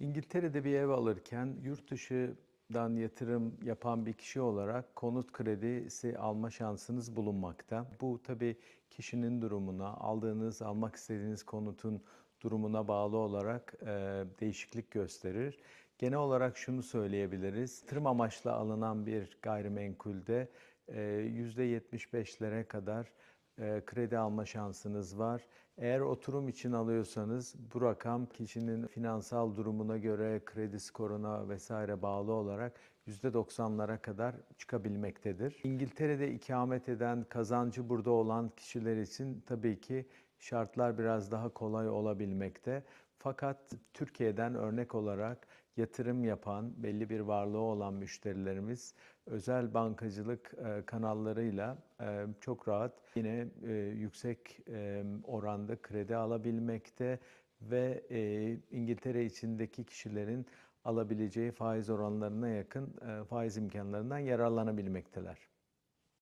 İngiltere'de bir ev alırken yurt dışından yatırım yapan bir kişi olarak konut kredisi alma şansınız bulunmakta. Bu tabii kişinin durumuna, aldığınız, almak istediğiniz konutun durumuna bağlı olarak e, değişiklik gösterir. Genel olarak şunu söyleyebiliriz. Yatırım amaçlı alınan bir gayrimenkulde e, %75'lere kadar kredi alma şansınız var. Eğer oturum için alıyorsanız bu rakam kişinin finansal durumuna göre kredi skoruna vesaire bağlı olarak %90'lara kadar çıkabilmektedir. İngiltere'de ikamet eden, kazancı burada olan kişiler için tabii ki şartlar biraz daha kolay olabilmekte. Fakat Türkiye'den örnek olarak yatırım yapan, belli bir varlığı olan müşterilerimiz özel bankacılık e, kanallarıyla e, çok rahat yine e, yüksek oranda kredi alabilmekte ve İngiltere içindeki kişilerin alabileceği faiz oranlarına yakın faiz imkanlarından yararlanabilmekteler.